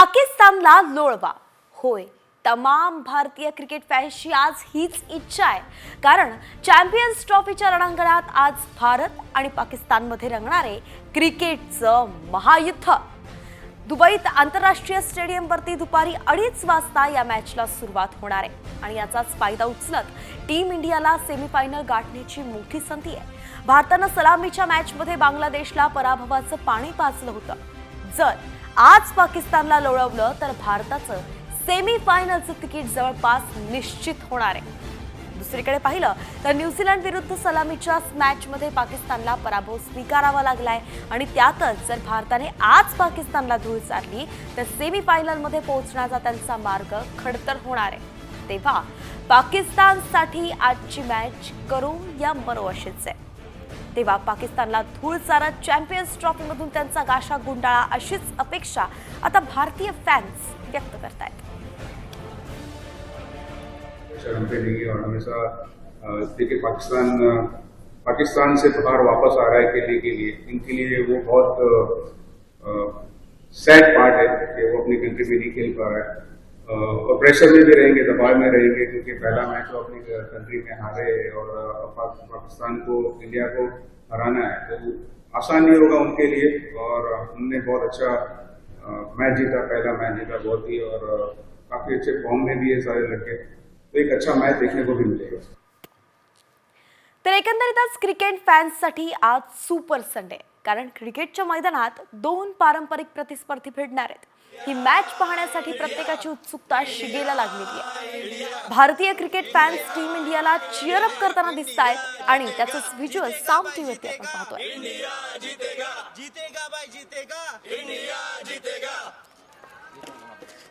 पाकिस्तानला लोळवा. होय तमाम भारतीय क्रिकेट फॅन्सची आज हीच इच्छा आहे. कारण चॅम्पियन्स ट्रॉफीच्या रणांगणात आज भारत आणि पाकिस्तानमध्ये रंगणारे क्रिकेटचं महायुद्ध. दुबईत आंतरराष्ट्रीय स्टेडियमवरती दुपारी अडीच वाजता या मॅचला सुरुवात होणार आहे. आणि याचाच फायदा उचलत टीम इंडियाला सेमीफायनल गाठण्याची मोठी संधी आहे. भारतानं सलामीच्या मॅचमध्ये बांगलादेशला पराभवाचं पाणी पाचलं होतं. जर आज पाकिस्तानला लोळवलं तर भारताचं सेमीफायनलचं तिकीट जवळपास निश्चित होणार आहे. दुसरीकडे पाहिलं तर न्यूझीलंड विरुद्ध सलामीच्या मॅचमध्ये पाकिस्तानला पराभव स्वीकारावा लागलाय. आणि त्यातच जर भारताने आज पाकिस्तानला धूळ चारली तर सेमीफायनलमध्ये पोहोचण्याचा त्यांचा मार्ग खडतर होणार आहे. तेव्हा पाकिस्तानसाठी आजची मॅच करू या मरो अशीच आहे. तेव्हा पाकिस्तानला धूळ चारत चॅम्पियन्स ट्रॉफीमधून त्यांचा गाशा गुंडाळा अशीच अपेक्षा आता भारतीय फॅन्स व्यक्त करतायत. शर्म और हमेशा देखिए पाकिस्तान पाकिस्तान से बाहर वापस आ रहा है खेलने के लिए इनके लिए वो बहुत सैड पार्ट है कि वो अपनी कंट्री में नहीं खेल पा रहा है. और प्रेशर में भी रहेंगे दबाव में रहेंगे क्योंकि पहला मैच वो अपनी कंट्री में हारे और पाकिस्तान को इंडिया को हराना है। तो आसान नहीं होगा उनके लिए और हमने बहुत अच्छा मैच जीता पहला मैच जीता बहुत ही और काफी अच्छे फॉर्म में भी है सारे लड़के। तो एक अच्छा मैच देखने को भी मिलेगा। तर एकंदरीतच क्रिकेट फॅन्ससाठी आज सुपर संडे कारण क्रिकेटच्या मैदानात दोन पारंपरिक प्रतिस्पर्धी भिडणार आहेत. ही मॅच पाहण्यासाठी प्रत्येकाची उत्सुकता शिगेला लागलेली आहे. भारतीय क्रिकेट फॅन्स टीम इंडियाला चिअर अप करताना दिसत आहेत आणि त्याचं व्हिज्युअल साम टीव्हीवरती आपण पाहतोय.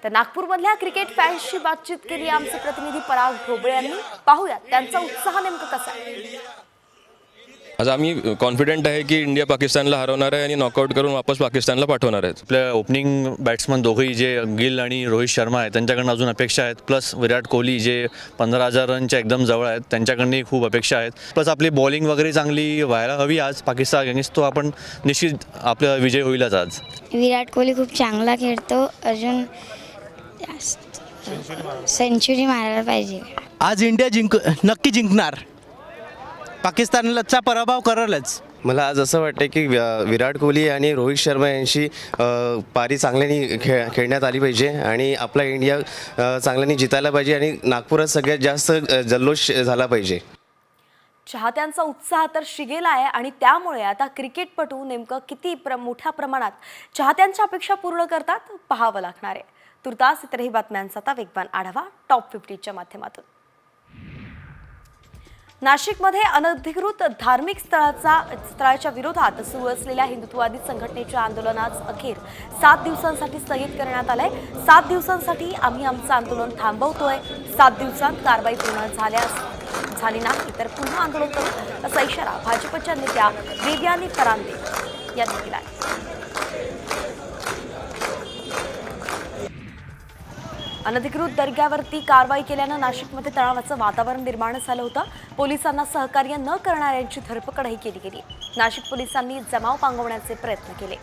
तर नागपूरमधल्या क्रिकेट फॅन्सशी बातचीत केली आमचे प्रतिनिधी पराग ढोबळे यांनी. पाहूयात त्यांचा उत्साह नेमका कसा आहे. आज आम्ही कॉन्फिडेंट आहे की इंडिया पाकिस्तानला हरवणार आहे आणि नॉकआउट करून वापस पाकिस्तानला पाठवणार आहेत. आपल्या ओपनिंग बॅट्समन दोघंही जे गिल आणि रोहित शर्मा आहेत त्यांच्याकडनं अजून अपेक्षा आहेत. प्लस विराट कोहली जे पंधरा हजार रनच्या एकदम जवळ आहेत त्यांच्याकडनंही खूप अपेक्षा आहेत. प्लस आपली बॉलिंग वगैरे चांगली व्हायला हवी आज पाकिस्तान अगेन्स्ट तो आपण निश्चित आपला विजय होईलच आज. विराट कोहली खूप चांगला खेळतो. अजून सेंचुरी मारायला पाहिजे. आज इंडिया जिंक नक्की जिंकणार. पाकिस्तानचा पराभव करलच. मला आज असं वाटतं की विराट कोहली आणि रोहित शर्मा यांची पारी चांगल्याने खेळ खेळण्यात आली पाहिजे आणि आपला इंडिया चांगल्याने जितायला पाहिजे आणि नागपुरात सगळ्यात जास्त जल्लोष झाला पाहिजे. चाहत्यांचा उत्साह तर शिगेला आहे आणि त्यामुळे आता क्रिकेटपटू नेमकं किती प्र मोठ्या प्रमाणात चाहत्यांच्या अपेक्षा पूर्ण करतात पाहावं लागणार आहे. तुर्तास इतरही बातम्यांचा आता वेगवान आढावा टॉप फिफ्टीच्या माध्यमातून. नाशिकमध्ये अनधिकृत धार्मिक स्थळाचा स्थळाच्या विरोधात सुरू असलेल्या हिंदुत्ववादी संघटनेच्या आंदोलनास अखेर सात दिवसांसाठी स्थगित करण्यात आलंय. सात दिवसांसाठी आम्ही आमचं आंदोलन थांबवतोय. सात दिवसांत कारवाई पूर्ण झाल्यास झाली नाही तर पुन्हा आंदोलन करू असा इशारा भाजपच्या नेत्या वेद्यानी परांदे यांनी दिला अनधिकृत दर्ग्यावरती कारवाई केल्यानं नाशिकमध्ये तणावाचं वातावरण निर्माण झालं होतं. पोलिसांना सहकार्य न करणाऱ्यांची धरपकडही केली गेली. नाशिक पोलिसांनी जमाव पांगवण्याचे प्रयत्न केले.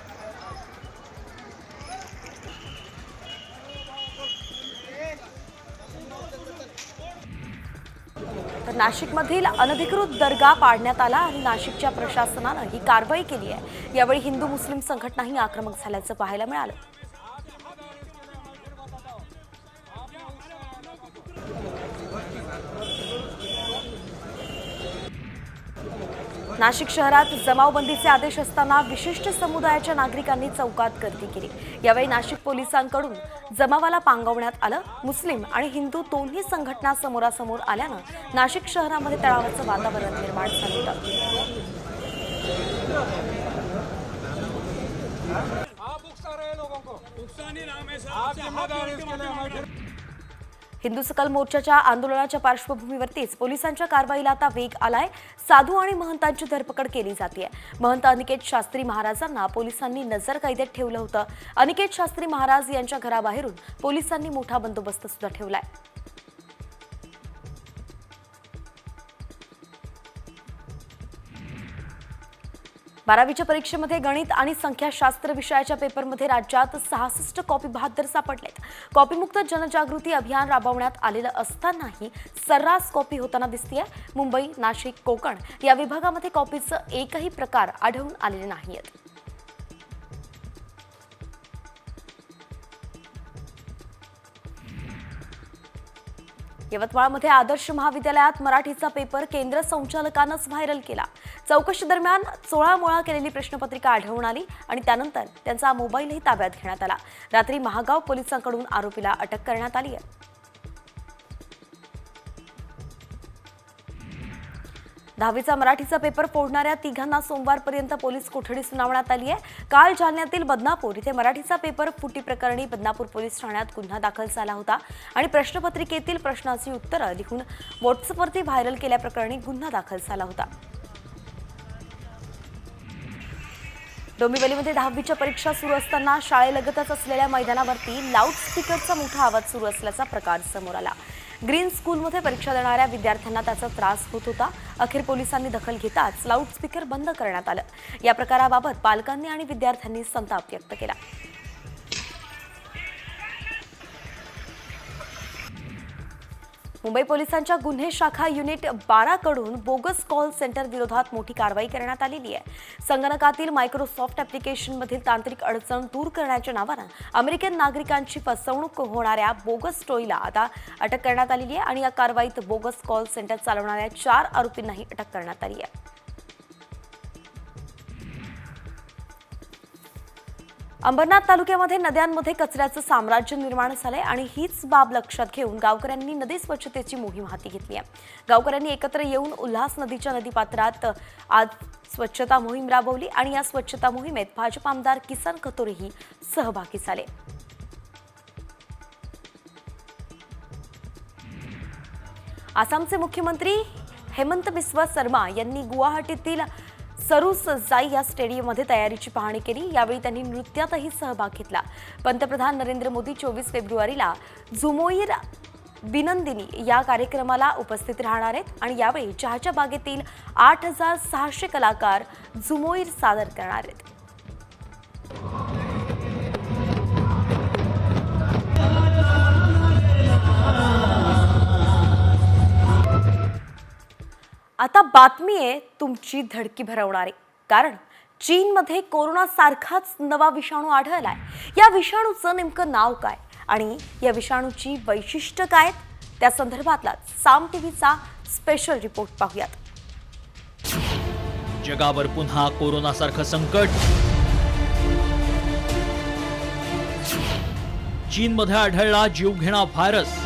तर नाशिकमधील अनधिकृत दर्गा पाडण्यात आला आणि नाशिकच्या प्रशासनानं ही कारवाई केली आहे. यावेळी हिंदू मुस्लिम संघटनाही आक्रमक झाल्याचं पाहायला मिळालं. नाशिक शहरात जमावबंदीचे आदेश असताना विशिष्ट समुदायाच्या नागरिकांनी चौकात गर्दी केली. यावेळी नाशिक पोलिसांकडून जमावाला पांगवण्यात आलं. मुस्लिम आणि हिंदू दोन्ही संघटना समोरासमोर आल्यानं नाशिक शहरामध्ये तणावाचं वातावरण निर्माण झालं होतं. हिंदू सकल मोर्चाच्या आंदोलनाच्या पार्श्वभूमीवरतीच पोलिसांच्या कारवाईला आता वेग आलाय. साधू आणि महंतांची धरपकड केली जाते महंत अनिकेत शास्त्री महाराजांना पोलिसांनी नजर कैदेत ठेवलं होतं. अनिकेत शास्त्री महाराज यांच्या घराबाहेरून पोलिसांनी मोठा बंदोबस्त सुद्धा ठेवलाय. बारावीच्या परीक्षेमध्ये गणित आणि संख्याशास्त्र विषयाच्या पेपरमध्ये राज्यात सहासष्ट कॉपी बहात्तर सापडलेत. कॉपीमुक्त जनजागृती अभियान राबवण्यात आलेलं असतानाही सर्रास कॉपी होताना दिसतीये. मुंबई नाशिक कोकण या विभागामध्ये कॉपीचं एकही प्रकार आढळून आलेले नाहीयेत. यवतमाळमध्ये आदर्श महाविद्यालयात मराठीचा पेपर केंद्र संचालकानंच व्हायरल केला. चौकशी दरम्यान चोळामोळा केलेली प्रश्नपत्रिका आढळून आली आणि त्यानंतर त्यांचा मोबाईलही ताब्यात घेण्यात आला. रात्री महागाव पोलिसांकडून आरोपीला अटक करण्यात आली आहे. दहावीचा मराठीचा पेपर फोडणाऱ्या तिघांना सोमवारपर्यंत पोलीस कोठडी सुनावण्यात आली आहे. काल जालन्यातील बदनापूर इथे मराठीचा पेपर फुटी प्रकरणी बदनापूर पोलीस ठाण्यात गुन्हा दाखल झाला होता आणि प्रश्नपत्रिकेतील प्रश्नाची उत्तरं लिहून व्हॉट्सअपवरती व्हायरल केल्याप्रकरणी गुन्हा दाखल झाला होता. डोंबिवलीमध्ये दहावीच्या परीक्षा सुरू असताना शाळेलगतच असलेल्या मैदानावरती लाऊडस्पीकरचा मोठा आवाज सुरू असल्याचा प्रकार समोर आला. ग्रीन स्कूलमध्ये परीक्षा देणाऱ्या विद्यार्थ्यांना त्याचा त्रास होत होता. अखेर पोलिसांनी दखल घेताच लाऊडस्पीकर बंद करण्यात आलं. या प्रकाराबाबत पालकांनी आणि विद्यार्थ्यांनी संताप व्यक्त केला. मुंबई पोलिसांच्या गुन्हे शाखा युनिट बारा कडून बोगस कॉल सेंटर विरोधात मोठी कारवाई करण्यात आलेली आहे. संगणकातील मायक्रोसॉफ्ट ॲप्लिकेशनमधील तांत्रिक अडचण दूर करण्याच्या नावानं अमेरिकन नागरिकांची फसवणूक होणाऱ्या बोगस टोईला आता अटक करण्यात आलेली आहे आणि या कारवाईत बोगस कॉल सेंटर चालवणाऱ्या चार आरोपींनाही अटक करण्यात आली आहे. अंबरनाथ तालुक्यामध्ये नद्यांमध्ये कचऱ्याचं साम्राज्य निर्माण झालंय आणि हीच बाब लक्षात घेऊन गावकऱ्यांनी नदी स्वच्छतेची मोहीम हाती घेतली आहे. गावकऱ्यांनी एकत्र येऊन उल्हास नदीच्या नदीपात्रात आज स्वच्छता मोहीम राबवली आणि या स्वच्छता मोहिमेत भाजप आमदार किसन कतोरेही सहभागी झाले. आसामचे मुख्यमंत्री हेमंत बिस्वा शर्मा यांनी गुवाहाटीतील सरूस जाई या स्टेडियममध्ये तयारीची पाहणी केली. यावेळी त्यांनी नृत्यातही सहभाग घेतला. पंतप्रधान नरेंद्र मोदी चोवीस फेब्रुवारीला झुमोईर विनंदिनी या कार्यक्रमाला उपस्थित राहणार आहेत आणि यावेळी चहाच्या बागेतील आठ हजार सहाशे कलाकार झुमोईर सादर करणार आहेत. आता बातमी आहे तुमची धडकी भरवणारी. कारण चीनमध्ये कोरोना सारखाच नवा विषाणू आढळलाय. या विषाणूचं नेमकं नाव काय आणि या विषाणूची वैशिष्ट्य काय आहेत? त्या संदर्भातला साम टीव्हीचा स्पेशल रिपोर्ट पाहूयात. जगावर पुन्हा कोरोनासारखं संकट. चीनमध्ये आढळला जीवघेणा व्हायरस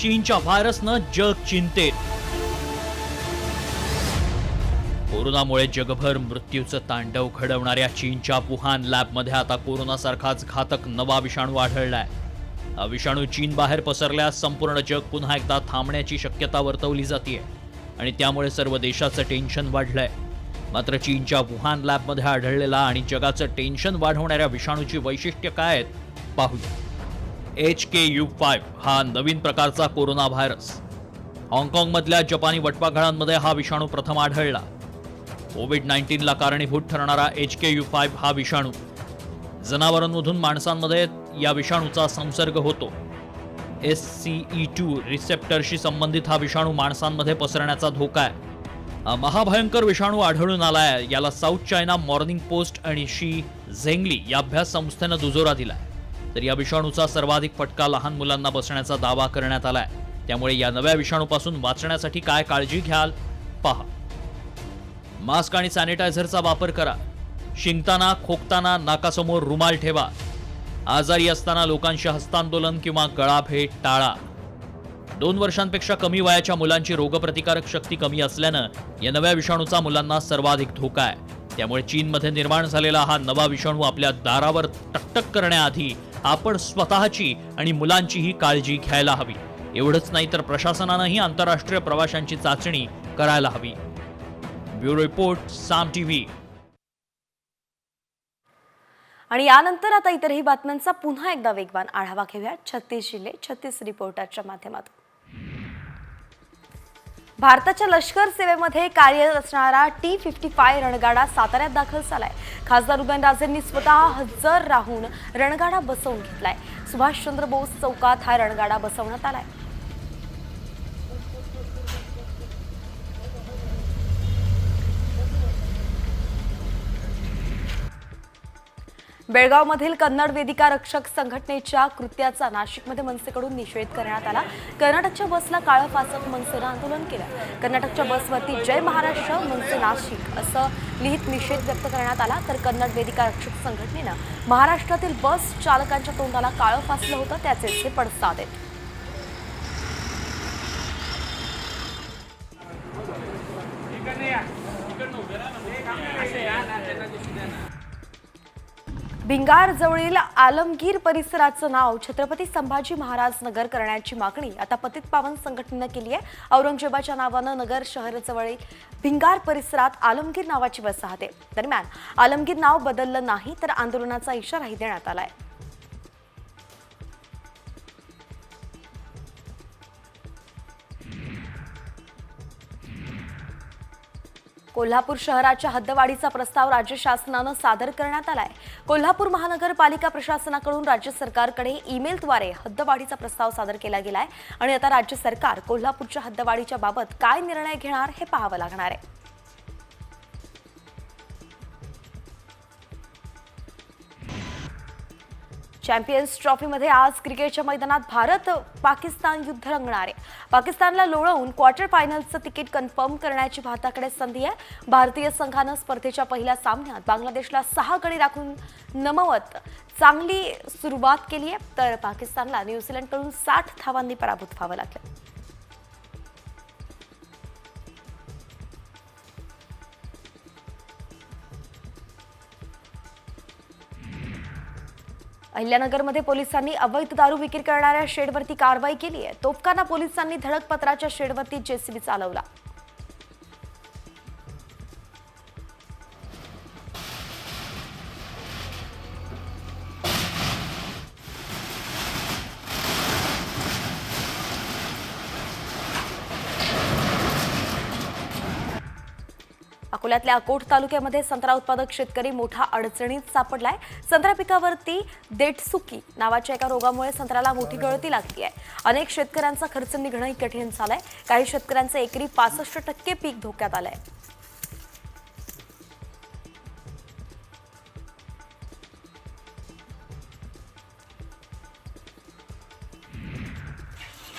चीनच्या व्हायरसनं जग चिंतेत कोरोनामुळे जगभर मृत्यूचं तांडव घडवणाऱ्या चीनच्या वुहान लॅबमध्ये आता कोरोनासारखाच घातक नवा विषाणू आढळलाय. हा विषाणू चीन बाहेर पसरल्यास संपूर्ण जग पुन्हा एकदा थांबण्याची शक्यता वर्तवली जाते आणि त्यामुळे सर्व देशाचं टेन्शन वाढलंय. मात्र चीनच्या वुहान लॅबमध्ये आढळलेला आणि जगाचं टेन्शन वाढवणाऱ्या विषाणूची वैशिष्ट्य काय आहेत पाहूया. एच के यू फाईव्ह हा नवीन प्रकारचा कोरोना व्हायरस. हाँगकाँगमधल्या जपानी वटवाघळांमध्ये हा विषाणू प्रथम आढळला. कोविड नाईन्टीनला कारणीभूत ठरणारा एच के यू फाईव्ह हा विषाणू. जनावरांमधून माणसांमध्ये या विषाणूचा संसर्ग होतो. एस सी ई टू रिसेप्टरशी संबंधित हा विषाणू माणसांमध्ये पसरण्याचा धोका आहे. महाभयंकर विषाणू आढळून आलाय याला साऊथ चायना मॉर्निंग पोस्ट आणि शी झेंगली या अभ्यास संस्थेनं दुजोरा दिलाय. तर या विषाणूचा सर्वाधिक फटका लहान मुलांना बसण्याचा दावा करण्यात आलाय. त्यामुळे या नव्या विषाणूपासून वाचण्यासाठी काय काळजी घ्याल? पहा. मास्क आणि सॅनिटायझरचा वापर करा. शिंकताना खोकताना नाकासमोर रुमाल ठेवा. आजारी असताना लोकांशी हस्तांदोलन किंवा गळाभेट टाळा. दोन वर्षांपेक्षा कमी वयाच्या मुलांची रोगप्रतिकारक शक्ती कमी असल्यानं या नव्या विषाणूचा मुलांना सर्वाधिक धोका आहे. त्यामुळे चीनमध्ये निर्माण झालेला हा नवा विषाणू आपल्या दारावर टकटक करण्याआधी आपण स्वतःची आणि मुलांचीही काळजी घ्यायला हवी. एवढंच नाही तर प्रशासनानंही आंतरराष्ट्रीय प्रवाशांची चाचणी करायला हवी. Bureau report Saam TV. आणि यानंतर आता इतरही बातम्यांचा पुन्हा एकदा वेगवान आढावा घेऊया. छत्तीस जिल्हे छत्तीस रिपोर्टरच्या माध्यमातून. भारताच्या लष्कर सेवेमध्ये कार्यरत असणारा टी फिफ्टी फाय रणगाडा साताऱ्यात दाखल झालाय. खासदार उदयनराजेंनी स्वतः हजर राहून रणगाडा बसवून घेतलाय. सुभाषचंद्र बोस चौकात हा रणगाडा बसवण्यात आलाय. बेळगावमधील कन्नड वेदिका रक्षक संघटनेच्या कृत्याचा नाशिकमध्ये मनसेकडून निषेध करण्यात आला. कर्नाटकच्या बसला काळं फासत मनसेनं आंदोलन केलं. कर्नाटकच्या बसवरती जय महाराष्ट्र मनसे नाशिक असं लिहित निषेध व्यक्त करण्यात आला. तर कन्नड वेदिका रक्षक संघटनेनं महाराष्ट्रातील बस चालकांच्या तोंडाला काळं फासलं होतं त्याचेच हे पडसाद आहेत. भिंगार जवळील आलमगीर परिसराचं नाव छत्रपती संभाजी महाराज नगर करण्याची मागणी आता पतित पावन संघटनेनं केली आहे. औरंगजेबाच्या नावानं नगर शहराजवळील भिंगार परिसरात आलमगीर नावाची वसाहत आहे दरम्यान आलमगीर नाव बदललं नाही तर आंदोलनाचा इशाराही देण्यात आला आहे कोल्हापूर शहराच्या हद्दवाढीचा प्रस्ताव राज्य शासनानं सादर करण्यात आलाय. कोल्हापूर महानगरपालिका प्रशासनाकडून राज्य सरकारकडे ईमेलद्वारे हद्दवाढीचा प्रस्ताव सादर केला गेलाय आणि आता राज्य सरकार कोल्हापूरच्या हद्दवाढीच्या बाबत काय निर्णय घेणार हे पाहावं लागणार आहे. चॅम्पियन्स ट्रॉफीमध्ये आज क्रिकेटच्या मैदानात भारत पाकिस्तान युद्ध रंगणार. आहे पाकिस्तानला लोळवून क्वार्टर फायनलचं तिकीट कन्फर्म करण्याची भारताकडे संधी आहे. भारतीय संघानं स्पर्धेच्या पहिल्या सामन्यात बांगलादेशला सहा गडी राखून नमवत चांगली सुरुवात केली आहे. तर पाकिस्तानला न्यूझीलंडकडून साठ धावांनी पराभूत व्हावं लागलं. अहिल्यानगरमध्ये पोलिसांनी अवैध दारू विक्री करणाऱ्या शेडवरती कारवाई केली आहे. तोफखाना पोलिसांनी धडकपत्राच्या शेडवरती जेसीबी चालवला. अकोल्यातल्या अकोट तालुक्यामध्ये संत्रा उत्पादक शेतकरी मोठा अडचणीत सापडलाय. संत्रा पिकावरती देटसुकी नावाच्या एका रोगामुळे संत्र्याला मोठी गळती लागली आहे. अनेक शेतकऱ्यांचा खर्च निघणंही कठीण झालंय. काही शेतकऱ्यांचं एकरी पासष्ट टक्के पीक धोक्यात आलंय.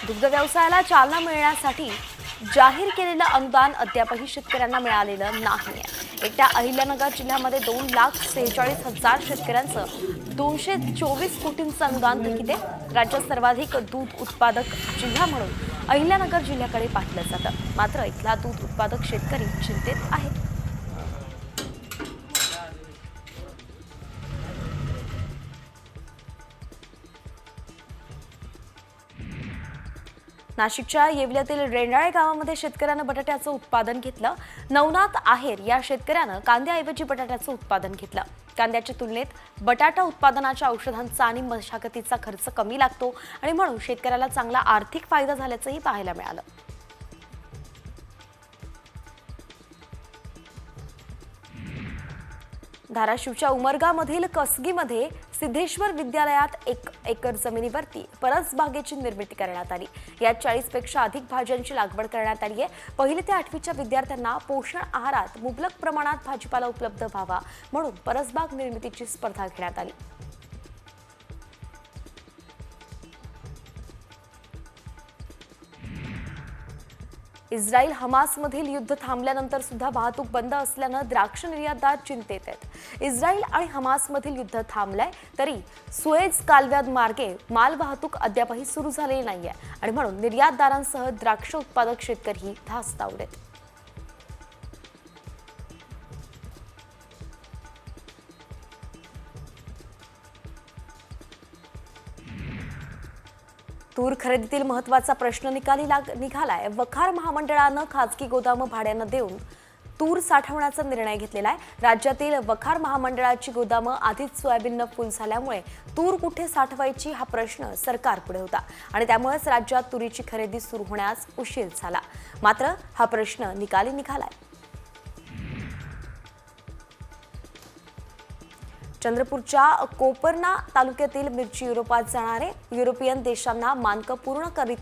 दुग्ध व्यवसायाला चालना मिळण्यासाठी जाहीर केलेलं अनुदान अद्यापही शेतकऱ्यांना मिळालेलं नाही एकट्या अहिल्यानगर जिल्ह्यामध्ये दोन लाख सेहेचाळीस हजार शेतकऱ्यांचं दोनशे चोवीस कोटींचं अनुदान देखील राज्यात सर्वाधिक दूध उत्पादक जिल्हा म्हणून अहिल्यानगर जिल्ह्याकडे पाहिलं जातं. मात्र इथला दूध उत्पादक शेतकरी चिंतेत आहे नाशिकच्या येवल्यातील रेंडाळे गावामध्ये शेतकऱ्यानं बटाट्याचं उत्पादन घेतलं. नवनाथ आहेर या शेतकऱ्यानं कांद्याऐवजी बटाट्याचं उत्पादन घेतलं. कांद्याच्या तुलनेत बटाटा उत्पादनाच्या औषधांचा आणि मशागतीचा खर्च कमी लागतो आणि म्हणून शेतकऱ्याला चांगला आर्थिक फायदा झाल्याचंही पाहायला मिळालं. धाराशिवच्या उमरगामधील कसगीमध्ये सिद्धेश्वर विद्यालयात एक एकर जमिनीवरती परसबागेची निर्मिती करण्यात आली. यात चाळीसपेक्षा अधिक भाज्यांची लागवड करण्यात आली आहे. पहिली ते आठवीच्या विद्यार्थ्यांना पोषण आहारात मुबलक प्रमाणात भाजीपाला उपलब्ध व्हावा म्हणून परसबाग निर्मितीची स्पर्धा घेण्यात आली. इस्रायल हमासमधील युद्ध थांबल्यानंतर सुद्धा वाहतूक बंद असल्यानं द्राक्ष निर्यातदार चिंतेत आहेत. इस्रायल आणि हमासमधील युद्ध थांबलंय तरी सुएज कालव्यात मार्गे माल वाहतूक अद्यापही सुरू झालेली नाहीये. आणि म्हणून निर्यातदारांसह द्राक्ष उत्पादक शेतकरीही धास्तावलेत. तूर खरेदीतील महत्त्वाचा प्रश्न निकाली लाग निघालाय. वखार महामंडळानं खाजगी गोदामं भाड्यानं देऊन तूर साठवण्याचा निर्णय घेतलेला आहे राज्यातील वखार महामंडळाची गोदामं आधीच सोयाबीननं फुल झाल्यामुळे तूर कुठे साठवायची हा प्रश्न सरकारपुढे होता. आणि त्यामुळेच राज्यात तुरीची खरेदी सुरू होण्यास उशीर झाला. मात्र हा प्रश्न निकाली निघालाय. चंद्रपूरच्या कोपरना तालुक्यातील मिरची युरोपात जाणारे युरोपियन देशांना मानकं पूर्ण करीत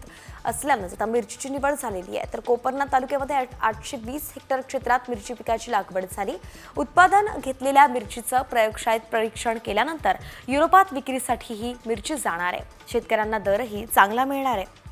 असल्यानंच आता मिरचीची निवड झालेली आहे तर कोपरना तालुक्यामध्ये आठ- आठशे वीस हेक्टर क्षेत्रात मिरची पिकाची लागवड झाली. उत्पादन घेतलेल्या मिरचीचं प्रयोगशाळेत परीक्षण केल्यानंतर युरोपात विक्रीसाठी ही मिरची जाणार आहे. शेतकऱ्यांना दरही चांगला मिळणार आहे.